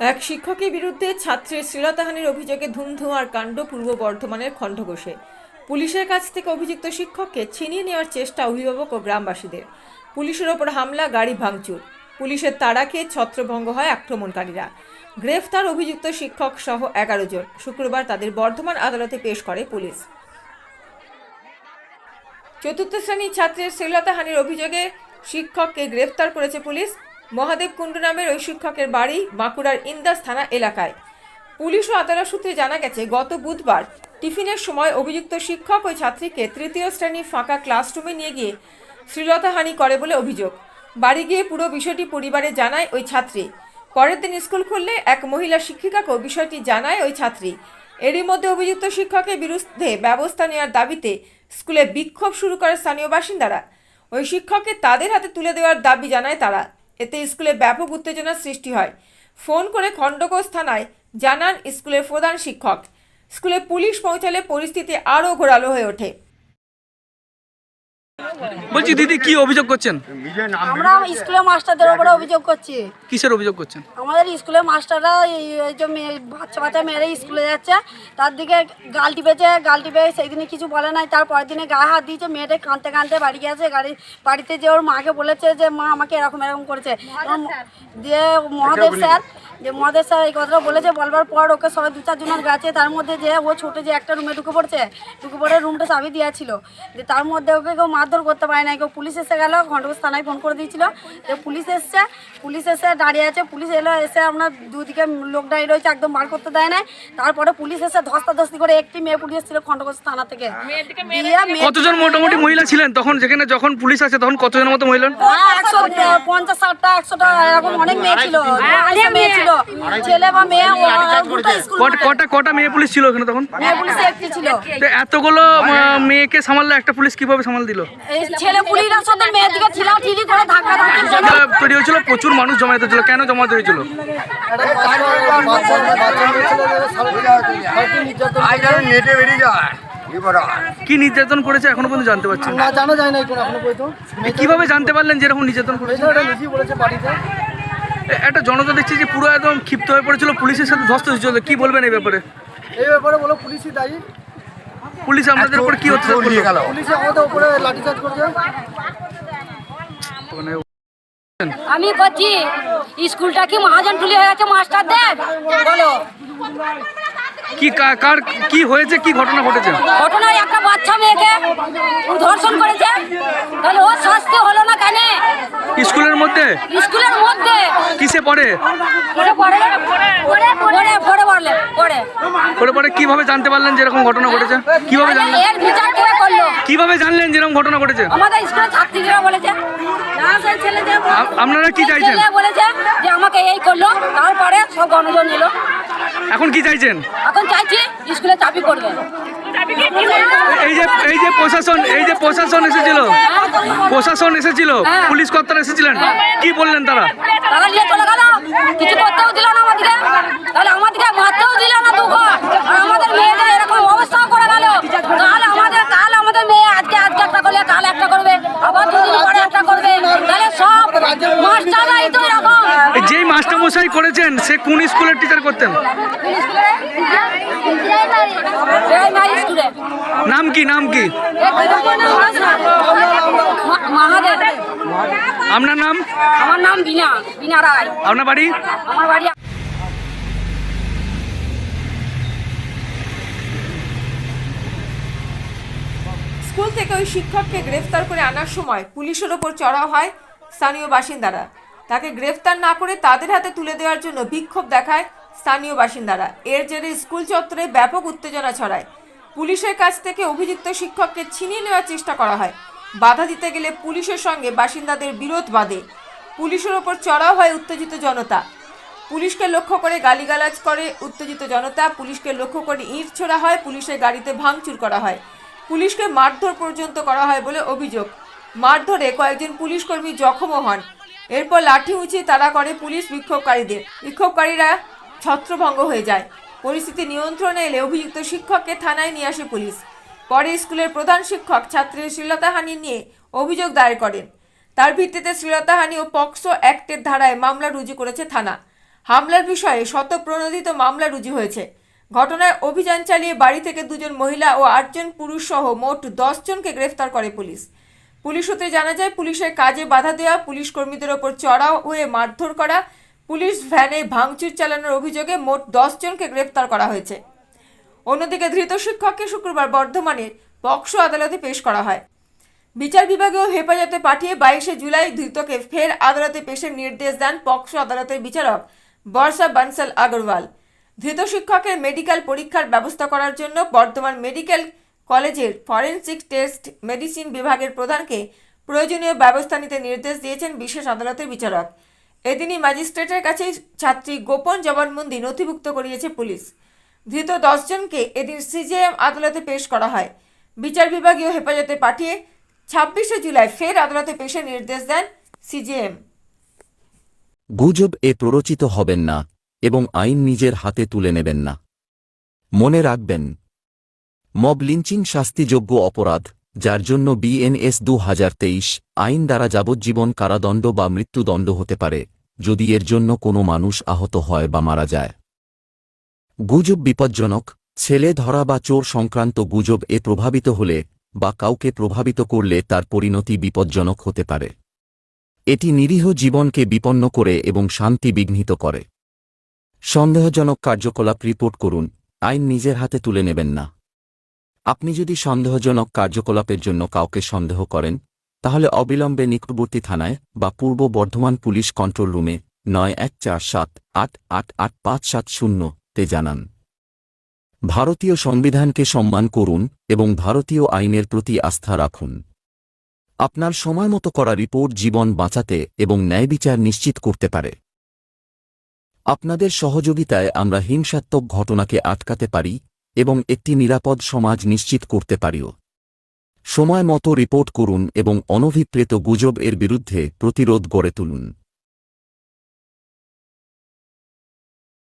এক শিক্ষকের বিরুদ্ধে ছাত্রের শ্লীলতাহানির অভিযোগে ধুমধুমার কাণ্ড পূর্ব বর্ধমানের খণ্ডঘোষে। পুলিশের কাছ থেকে অভিযুক্ত শিক্ষককে ছিনিয়ে নেওয়ার চেষ্টা অভিভাবক ও গ্রামবাসীদের। পুলিশের ওপর হামলা, গাড়ি ভাঙচুর। পুলিশের তাড়া খেয়ে ছত্রভঙ্গ হয় আক্রমণকারীরা। গ্রেফতার অভিযুক্ত শিক্ষক সহ এগারো জন। শুক্রবার তাদের বর্ধমান আদালতে পেশ করে পুলিশ। চতুর্থ শ্রেণির ছাত্রের শ্লীলতাহানির অভিযোগে শিক্ষককে গ্রেফতার করেছে পুলিশ। মহাদেব কুণ্ডু নামের ওই শিক্ষকের বাড়ি বাঁকুড়ার ইন্দাস থানা এলাকায়। পুলিশ ও আদালত সূত্রে জানা গেছে, গত বুধবার টিফিনের সময় অভিযুক্ত শিক্ষক ওই ছাত্রীকে তৃতীয় শ্রেণির ফাঁকা ক্লাসরুমে নিয়ে গিয়ে শ্লীলতাহানি করে বলে অভিযোগ। বাড়ি গিয়ে পুরো বিষয়টি পরিবারে জানায় ওই ছাত্রী। পরের দিন স্কুল খুললে এক মহিলা শিক্ষিকাকেও বিষয়টি জানায় ওই ছাত্রী। এরই মধ্যে অভিযুক্ত শিক্ষকের বিরুদ্ধে ব্যবস্থা নেওয়ার দাবিতে স্কুলে বিক্ষোভ শুরু করে স্থানীয় বাসিন্দারা। ওই শিক্ষককে তাদের হাতে তুলে দেওয়ার দাবি জানায় তারা। এতে স্কুলে ব্যাপক উত্তেজনার সৃষ্টি হয়। ফোন করে খণ্ডকোষ থানায় জানান স্কুলের প্রধান শিক্ষক। স্কুলে পুলিশ পৌঁছালে পরিস্থিতি আরও ঘোরালো হয়ে ওঠে। বলছি দিদি কি অভিযোগ করছেন? আমরা স্কুলের মাস্টারদের উপরে অভিযোগ করছি। কিসের অভিযোগ করছেন? আমাদের স্কুলের মাস্টাররা এই যে মেয়ে বাচ্চা বাচ্চা মেয়েরা স্কুলে যাচ্ছে তার দিকে গাল টিপেছে গাল টিপে সেই দিনে কিছু বলে নাই তার পরের দিনে গায়ে হাত দিয়েছে মেয়েটা কাঁদতে কাঁদতে বাড়ি গেছে গাড়ি বাড়িতে যে ওর মাকে বলেছে যে মা আমাকে এরকম এরকম করেছে। দিয়ে মহাদেব স্যার যে মহাদেব স্যার এই কথাটা বলেছে বলবার পর ওকে সবাই দু চারজনের গেছে তার মধ্যে যে ও ছোটো যে একটা রুমে ঢুকে পড়ছে ঢুকে পড়ে রুমটা চাবি দেওয়া ছিল যে তার মধ্যে ওকে কেউ মারধর করতে পারে না কেউ পুলিশ এসে গেল ঘণ্টঘোষ থানায় ফোন করে দিয়েছিল। যে পুলিশ এসছে পুলিশ এসে দাঁড়িয়ে আছে পুলিশ এলো এসে আপনার দুদিকে লোক দাঁড়িয়ে রয়েছে একদম বার করতে দেয় নাই। তারপরে পুলিশ এসে ধস্তাধস্তি করে একটি মেয়ে পুলিশ এসেছিল খণ্ডঘোষ থানা থেকে। কতজন মোটামুটি মহিলা ছিলেন? তখন যেখানে যখন পুলিশ আছে তখন কতজন মতো মহিলা? হ্যাঁ, একশো পঞ্চাশ ষাটটা একশোটা এরকম অনেক মেয়ে ছিল। অনেক মেয়ে ছিল। ছেলে। বা মেয়ে কটা কটা কটা মেয়ে পুলিশ ছিল ওখানে তখন? মেয়ে পুলিশে একটি ছিল। তো এতগুলো মেয়েকে সামাললে একটা পুলিশ কীভাবে সামাল দিল? ছেলে পুলিশের সাথে মেয়ের দিকে ছিলা ঠিলি করে ধাক্কা ধাক্কি ছিল তৈরি হয়েছিল প্রচুর মানুষ জমায়েত হয়েছিল। কেন জমায়েত হয়েছিল? আজ নেটে বেরিয়ে যায়। কি নির্যাতন করেছে এখনও পর্যন্ত জানতে পারছেন না। জানা যায় না এখনও পর্যন্ত। কীভাবে জানতে পারলেন যে এরকম নির্যাতন করেছে? মেজরটা নিজেই বলেছে বাড়িতে। এ- একটা জনতা দেখছি যে পুরো একদম ক্ষিপ্ত হয়ে পড়েছিল পুলিশের সাথে ধস্ত হয়েছিল। কি বলবেন এই ব্যাপারে? এই ব্যাপারে বলো পুলিশই দায়ী। পুলিশ আমাদের উপর কি হচ্ছে পুলিশ আমাদের উপরে লাঠিচার্জ করছে। আমি করছি স্কুলটা কি মহাজন টুলি হয়ে গেছে মাস্টারদের? বলো। কি কার কি হয়েছে? কি ঘটনা ঘটেছে? ঘটনায় একটা বাচ্চা মেয়েকে ধর্ষণ করেছে। তাহলে ওর শাস্তি হলো না কেন? স্কুলের মধ্যে? স্কুলের মধ্যে। কিসে পড়ে? পড়ে পড়ে পড়ে পড়ে পড়ে পড়লে পড়ে। পরে পরে কীভাবে জানতে পারলেন যে এরকম ঘটনা ঘটেছে? কীভাবে জানলেন? এর বিচার কে করল? কীভাবে জানলেন যে এরকম ঘটনা ঘটেছে? আমাদের স্কুলের ছাত্রীরা বলেছে। আপনারা কি চাইছেন? বলেছে যে আমাকে এই করল তারপরে সব গণজন এলো এখন কি চাইছেন? এখন চাইছি স্কুলে চাবি করবে এই যে এই যে প্রশাসন এই যে প্রশাসন এসেছিল। প্রশাসন এসেছিল হ্যাঁ। পুলিশ কর্তারা এসেছিলেন। কি বললেন তারা? তারা নিয়ে চলে গেল কিছু করতেও দিল না আমাদেরকে তাহলে আমাদেরকে মারতেও দিল না দুঃখ আর আমাদের মেয়েদের এরকম অবস্থাও করে গেল তাহলে আমাদের কাল আমাদের মেয়ে আজকে আজকে একটা করলে কাল একটা করবে আবার দুদিন পরে একটা করবে তাহলে সব মাস্টাররাই তো এরকম এই মাস্টারমশাই করেছেন সে কোন স্কুলের টিচার করতেন? নাম কি নাম কি? আপনার নাম? আমার নাম বিনা বিনা রায়। আপনার বাড়ি? আমার বাড়ি স্কুল থেকে ওই শিক্ষককে গ্রেফতার করে আনার সময় পুলিশের ওপর চড়াও হয় স্থানীয় বাসিন্দারা। তাকে গ্রেফতার না করে তাদের হাতে তুলে দেওয়ার জন্য বিক্ষোভ দেখায় স্থানীয় বাসিন্দারা। এর জেরে স্কুল চত্বরে ব্যাপক উত্তেজনা ছড়ায়। পুলিশের কাছ থেকে অভিযুক্ত শিক্ষককে ছিনিয়ে নেওয়ার চেষ্টা করা হয়। বাধা দিতে গেলে পুলিশের সঙ্গে বাসিন্দাদের বিরোধ বাঁধে। পুলিশের ওপর চড়াও হয় উত্তেজিত জনতা। পুলিশকে লক্ষ্য করে গালিগালাজ করে উত্তেজিত জনতা। পুলিশকে লক্ষ্য করে ইট ছোড়া হয়। পুলিশের গাড়িতে ভাঙচুর করা হয়। পুলিশকে মারধর পর্যন্ত করা হয় বলে অভিযোগ। মারধরে কয়েকজন পুলিশকর্মী জখমও হন। এরপর লাঠি উঁচিয়ে তাড়া করে পুলিশ বিক্ষোভকারীদের। বিক্ষোভকারীরা ছত্রভঙ্গ হয়ে যায়। পরিস্থিতি নিয়ন্ত্রণে এলে অভিযুক্ত শিক্ষককে থানায় নিয়ে আসে পুলিশ। পরে স্কুলের প্রধান শিক্ষক ছাত্রের শ্লীলতাহানি নিয়ে অভিযোগ দায়ের করেন। তার ভিত্তিতে শ্লীলতাহানি ও পক্সো অ্যাক্টের ধারায় মামলা রুজু করেছে থানা। হামলার বিষয়ে শতপ্রণোদিত মামলা রুজু হয়েছে। ঘটনায় অভিযান চালিয়ে বাড়ি থেকে দুজন মহিলা ও আটজন পুরুষ সহ মোট দশজনকে গ্রেফতার করে পুলিশ। পুলিশ সূত্রে জানা যায়, পুলিশের কাজে বাধা দেওয়া, পুলিশ কর্মীদের ওপর চড়াও হয়ে মারধর করা, পুলিশ ভ্যানে ভাঙচুর চালানোর অভিযোগে মোট জনকে গ্রেফতার করা হয়েছে। অন্যদিকে ধৃত শিক্ষককে শুক্রবার বর্ধমানের পক্সো আদালতে পেশ করা হয়। বিচার বিভাগীয় হেফাজতে পাঠিয়ে বাইশে জুলাই ধৃতকে ফের আদালতে পেশের নির্দেশ দেন পক্সো আদালতের বিচারক বর্ষা বানসাল আগরওয়াল। ধৃত শিক্ষকের মেডিকেল পরীক্ষার ব্যবস্থা করার জন্য বর্ধমান মেডিকেল কলেজের ফরেনসিক টেস্ট মেডিসিন বিভাগের প্রধানকে প্রয়োজনীয় ব্যবস্থা নিতে নির্দেশ দিয়েছেন বিশেষ আদালতের বিচারক। এদিনই ম্যাজিস্ট্রেটের কাছে ছাত্রী গোপন জবানবন্দি নথিভুক্ত করিয়েছে পুলিশ। ধৃত দশজনকে এদিন সিজেএম আদালতে পেশ করা হয়। বিচার বিভাগীয় হেফাজতে পাঠিয়ে ছাব্বিশে জুলাই ফের আদালতে পেশের নির্দেশ দেন সিজেএম গুজব এ প্ররোচিত হবেন না এবং আইন নিজের হাতে তুলে নেবেন না। মনে রাখবেন মব লিঞ্চিং শাস্তিযোগ্য অপরাধ, যার জন্য বিএনএস দু হাজার তেইশ আইন দ্বারা যাবজ্জীবন কারাদণ্ড বা মৃত্যুদণ্ড হতে পারে, যদি এর জন্য কোনো মানুষ আহত হয় বা মারা যায়। গুজব বিপজ্জনক, ছেলে ধরা বা চোর সংক্রান্ত গুজব এ প্রভাবিত হলে বা কাউকে প্রভাবিত করলে তার পরিণতি বিপজ্জনক হতে পারে। এটি নিরীহ জীবনকে বিপন্ন করে এবং শান্তি বিঘ্নিত করে। সন্দেহজনক কার্যকলাপ রিপোর্ট করুন, আইন নিজের হাতে তুলে নেবেন না। আপনি যদি সন্দেহজনক কার্যকলাপের জন্য কাউকে সন্দেহ করেন, তাহলে অবিলম্বে নিকটবর্তী থানায় বা পূর্ব বর্ধমান পুলিশ কন্ট্রোল রুমে নয় এক চার সাত আট আট আট পাঁচ সাত শূন্য তে জানান। ভারতীয় সংবিধানকে সম্মান করুন এবং ভারতীয় আইনের প্রতি আস্থা রাখুন। আপনার সময়মতো করা রিপোর্ট জীবন বাঁচাতে এবং ন্যায় বিচার নিশ্চিত করতে পারে। আপনাদের সহযোগিতায় আমরা হিংসাত্মক ঘটনাকে আটকাতে পারি এবং একটি নিরাপদ সমাজ নিশ্চিত করতে পারিও। সময় মতো রিপোর্ট করুন এবং অনভিপ্রেত গুজব এর বিরুদ্ধে প্রতিরোধ গড়ে তুলুন।